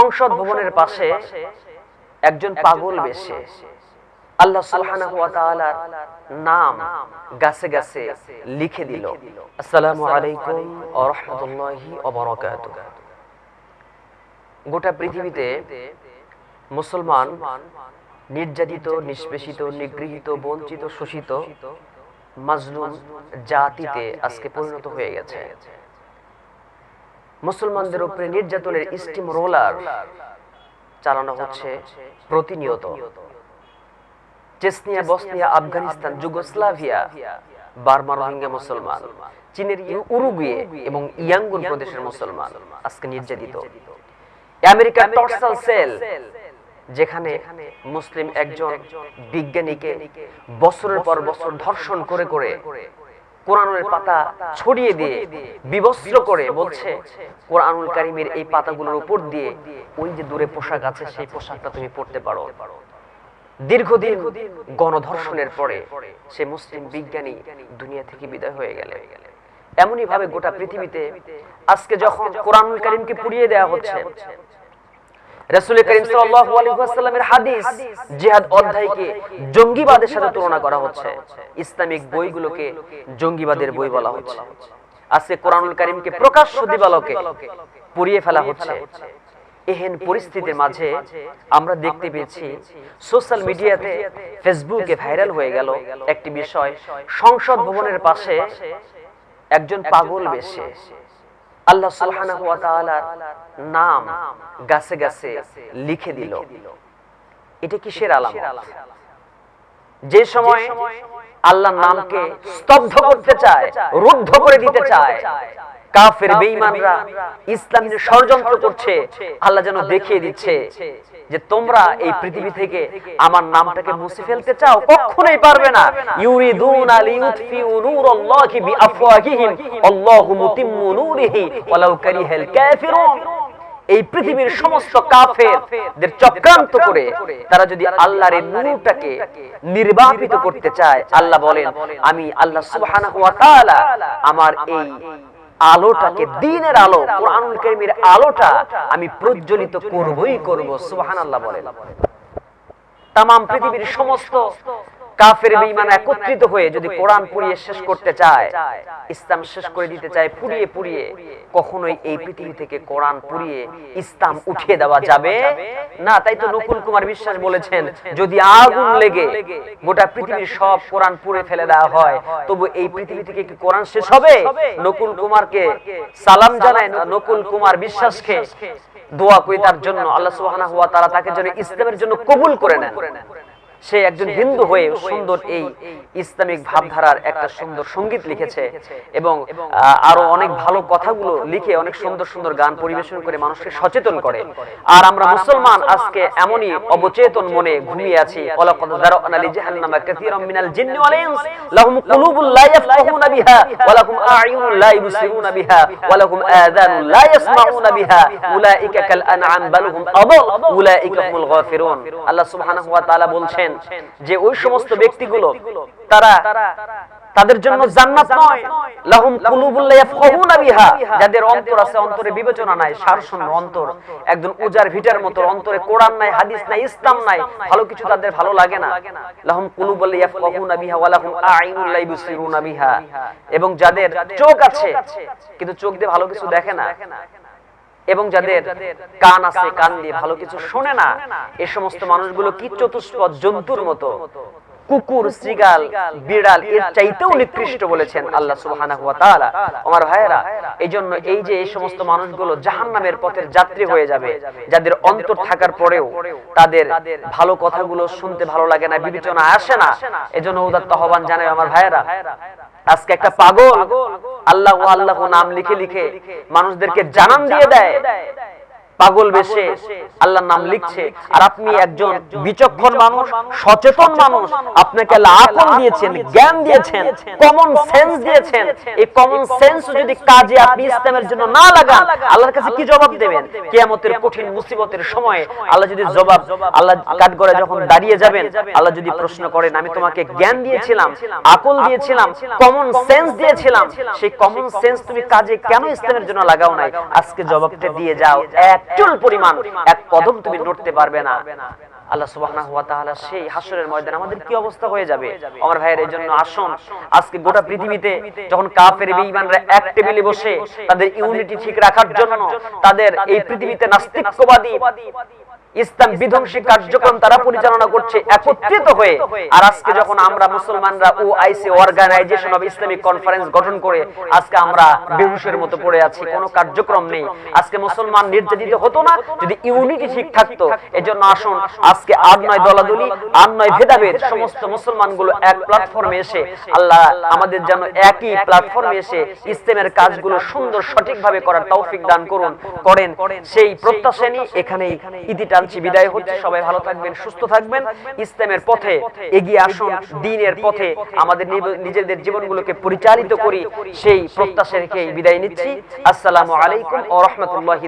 সংসদ ভবনের পাশে একজন পাগল বেশে। আল্লাহ সুবহানাহু ওয়া তাআলার নাম গাছে গাছে লিখে দিল। আসসালামু আলাইকুম ওয়া রাহমাতুল্লাহি ওয়া বারাকাতুহু। গোটা পৃথিবীতে মুসলমান নির্যাতিত নিষ্পেষিত নিগৃহীত বঞ্চিত শোষিত মাজলুম জাতিতে আজকে পরিণত হয়ে গেছে। মুসলমানদের উপরে নির্যাতনের স্টিম রোলার চালানো হচ্ছে প্রতিনিয়ত। Chechnya Bosnia Afghanistan Yugoslavia Burma Rohingya মুসলমান চীনের উরুগুয়ে এবং ইয়াঙ্গুন প্রদেশের মুসলমান আজকে নির্যাতিত। আমেরিকার টর্সাল সেল যেখানে মুসলিম একজন বিজ্ঞানীকে বছরের পর বছর ধর্ষণ করে করে কোরআনের পাতা ছড়িয়ে দিয়ে বিবস্ত্র করে বলছে, কোরআনুল কারিমের এই পাতাগুলোর উপর দিয়ে ওই যে দূরে পোশাক আছে, সেই পোশাকটা তুমি পড়তে পারো। দীর্ঘদিন গণধর্ষণের পরে সে মুসলিম বিজ্ঞানী দুনিয়া থেকে বিদায় হয়ে গেলে। এমনই ভাবে গোটা পৃথিবীতে আজকে যখন কোরআনুল কারিমকে পুড়িয়ে দেওয়া হচ্ছে জঙ্গিবাদের সাথে তুলনা এহেন পরিস্থিতির মাঝে আমরা দেখতে পেয়েছি, সোশ্যাল মিডিয়াতে ফেসবুকে ভাইরাল হয়ে গেল একটি বিষয়, সংসদ ভবনের পাশে একজন পাগল বেশে। আল্লাহ সুবহানাহু ওয়া তাআলার নাম গাছে গাছে লিখে দিল। এটা কিসের আলামত? যে সময় আল্লাহর নামকে স্তব্ধ করতে চায়, রুদ্ধ করে দিতে চায় কাফের বেঈমানরা ইসলামের ষড়যন্ত্র করছে আল্লাহ যেন দেখিয়ে দিচ্ছে যে তোমরা এই পৃথিবী থেকে আমার নামটাকে মুছে ফেলতে চাও কখনোই পারবে না। ইউরিদুনা লিইউতফিউ নূরাল্লাহি বিআফওয়াহিহিম। আল্লাহু মুতিম্মু নূরিহি ওয়ালাউ কারিহাল কাফিরুন। এই পৃথিবীর সমস্ত কাফেরদের চক্রান্ত করে তারা যদি আল্লাহর নূরটাকে নির্বাপিত করতে চায় আল্লাহ বলেন আমি আল্লাহ সুবহানাহু ওয়া তাআলা আমার এই আলোটাকে দিনের আলো কোরআনুল কারীমের আলোটা আমি প্রজ্বলিত করবই করব সুবহানাল্লাহ বলেন। তাম পৃথিবীর সমস্ত কাফের বেঈমান একত্রিত হয়ে যদি কোরআন পুড়িয়ে শেষ করতে চায় ইসলাম শেষ করে দিতে চায় পুড়িয়ে পুড়িয়ে কখনোই এই পৃথিবী থেকে কোরআন পুড়িয়ে ইসলাম উঠিয়ে দেওয়া যাবে। না তাই তো নকুল কুমার বিশ্বাস বলেছেন যদি আগুন লেগে গোটা পৃথিবীর সব কোরআন পুড়ে ফেলে দেওয়া হয় তবু এই পৃথিবী থেকে কি কোরআন শেষ হবে? নকুল কুমারকে সালাম জানায় নকুল কুমার বিশ্বাসকে। দোয়া করি তার জন্য আল্লাহ সুবহানাহু ওয়া তাআলা তাকে যেন ইসলামের জন্য কবুল করে নেন সে একজন হিন্দু হয়ে সুন্দর এই ইসলামিক ভাবধারার একটা সুন্দর সংগীত লিখেছে এবং আরও অনেক ভালো কথাগুলো লিখে অনেক সুন্দর সুন্দর গান পরিবেশন করে মানুষকে সচেতন করে। আর আমরা মুসলমান আজকে এমনই অবচেতন মনে ঘুমিয়ে আছি। আল্লাহ সুবহানাহু ওয়া তাআলা বলছেন যে ওই সমস্ত ব্যক্তিগুলো তারা তাদের জন্য জান্নাত নয় লাহুম কুলুবুল ইয়াফকাহুনা বিহা। যাদের অন্তর আছে অন্তরে বিবেচনা নাই সারশূন্য অন্তর। একজন উজার ভিটার মতো অন্তরে কোরআন নাই হাদিস নাই ইসলাম নাই ভালো কিছু তাদের ভালো লাগে না। লাহুম কুলুবুল ইয়াফকাহুনা বিহা ওয়া লাহুম আ'ইনুল লা ইবসিরুনা বিহা। এবং যাদের চোখ আছে কিন্তু চোখ দিয়ে ভালো কিছু দেখে না। এবং যাদের কান আছে কান দিয়ে ভালো কিছু শোনে না এ সমস্ত মানুষগুলো কি চতুষ্পদ জন্তুর মতো? কুকুর শ্রীগাল বিড়াল এর চাইতেও নিকৃষ্ট বলেছেন আল্লাহ সুবহানাহু ওয়া তাআলা। আমার ভাইয়েরা এইজন্য এই যে এই সমস্ত মানুষগুলো জাহান্নামের পথের যাত্রী হয়ে যাবে যাদের অন্তর থাকার পরেও তাদের ভালো কথাগুলো শুনতে ভালো লাগে না বিবেচনা আসে না। এজন্য উদাত্ত আহ্বান জানাই আমার ভাইয়েরা। আজকে একটা পাগল আল্লাহ আল্লাহ নাম লিখে লিখে মানুষদেরকে জানান দিয়ে। দেয়। পাগল বেশে আল্লাহর নাম লিখছে। আর আপনি একজন বিচক্ষণ মানুষ সচেতন মানুষ। আপনাকে আল্লাহ আকল দিয়েছেন জ্ঞান দিয়েছেন কমন সেন্স দিয়েছেন। এই কমন সেন্স যদি কাজে আপনি ইসলামের জন্য না লাগান আল্লাহর কাছে কি জবাব দেবেন? কিয়ামতের কঠিন মুসিবতের সময় আল্লাহ যদি জবাব আল্লাহ কাঠগড়ে যখন দাঁড়িয়ে যাবেন আল্লাহ যদি প্রশ্ন করেন আমি তোমাকে জ্ঞান দিয়েছিলাম আকল দিয়েছিলাম কমন সেন্স দিয়েছিলাম সেই কমন সেন্স তুমি কাজে কেন ইসলামের জন্য লাগাও নাই আজকে জবাবটা দিয়ে যাও এক চুল পরিমাণ এক কদম তুমি নড়তে পারবে না। আল্লাহ সেই ময়দানে আমাদের কি অবস্থা হয়ে যাবে? আমার এই জন্য আজকে গোটা পৃথিবীতে যখন এক টেবিলে বসে তাদের ইউনিটি ঠিক রাখার জন্য তাদের এই পৃথিবীতে নাস্তিক্যবাদী ইসলাম বিধ্বংসী কার্যক্রম তারা পরিচালনা করছে একত্রিত হয়ে। আর আজকে যখন আমরা মুসলমানরা O IC organisation of Islamic conference গঠন করে আজকে আমরা বেহুশের মতো পড়ে আছি কোনো কার্যক্রম নেই। আজকে মুসলমান নির্যাতিত হতো না যদি ইউনিটি ঠিক থাকতো এজন্য আসুন আজকে আর নয় দলাদলি আর নয় ভেদাভেদ সমস্ত মুসলমানগুলো এক প্ল্যাটফর্মে এসে আল্লাহ আমাদের যেন একই প্ল্যাটফর্মে এসে ইসলামের কাজগুলো সুন্দর সঠিকভাবে করার তৌফিক দান করুন করেন সেই প্রত্যাশা নিয়ে এখানেই ইতি টানছি বিদায় হচ্ছে। সবাই ভালো থাকবেন, সুস্থ থাকবেন। ইসলামের পথে এগিয়ে আসুন, দিনের পথে আমাদের নিজেদের জীবনগুলোকে পরিচালিত করি। সেই প্রত্যাশা রেখে বিদায় নিচ্ছি। আসসালামু আলাইকুম ও রহমতুল্লাহ